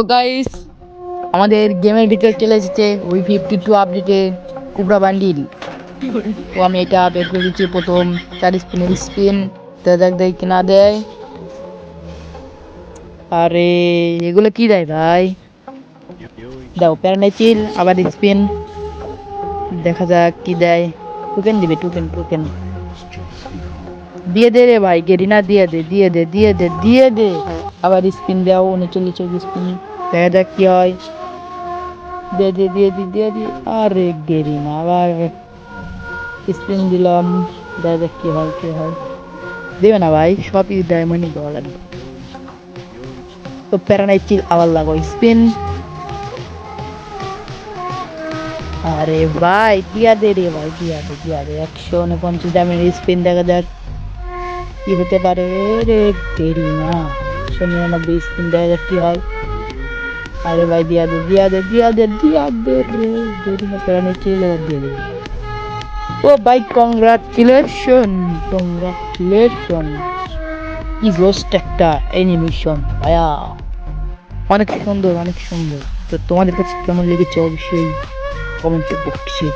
তো গাইস আমাদের গেমের ভিতরে চলে এসেছে, ওই ফিফটি টু আপডেটে কুবরা বান্ডিল তো আমি এটা বের করে দিচ্ছি প্রথম চার স্পিনের স্পিন দেখ দেয় কিনা দেয়। আরে, এগুলো কি দেয় ভাই? দাও প্যারানাইচিল আবার স্পিন দেখা যাক কি দেয়। টোকেন দিবে টোকেন টোকেন দিয়ে দে রে ভাই গেরিনা দিয়ে দে দিয়ে দে দিয়ে দে দিয়ে দে। আবার স্পিন দাও উনচল্লিশ স্পিন দেখা যাক কি হয়। দিয়ে দে দিয়ে দি দিয়ে দি আরে গেরিনা আবার স্পিন দিলাম। দেখা যাক কি হয় কি হয়। দেবে না ভাই, সবই ডায়মন্ডই দেওয়া তো প্যারানাই চিল আবার লাগো স্পিন। আরে ভাই, দিয়া দে রে ভাই, দিয়া দে দিয়া দে। একশো উনপঞ্চাশ দামের স্পিন দেখা যাক। কি হতে পারে রে দেরি না হয়। আরে ভাই, দিয়া দে দিয়া দে দিয়া দে দিয়া দে না দিয়ে ও ভাই কংগ্রাচুলেশন কংগ্রাচুলেশন কি রোস্ট একটা অ্যানিমেশন ভাইয়া। অনেক সুন্দর অনেক সুন্দর। তো তোমাদের কাছে কেমন লেগেছে অবশ্যই কমেন্টে বক্সে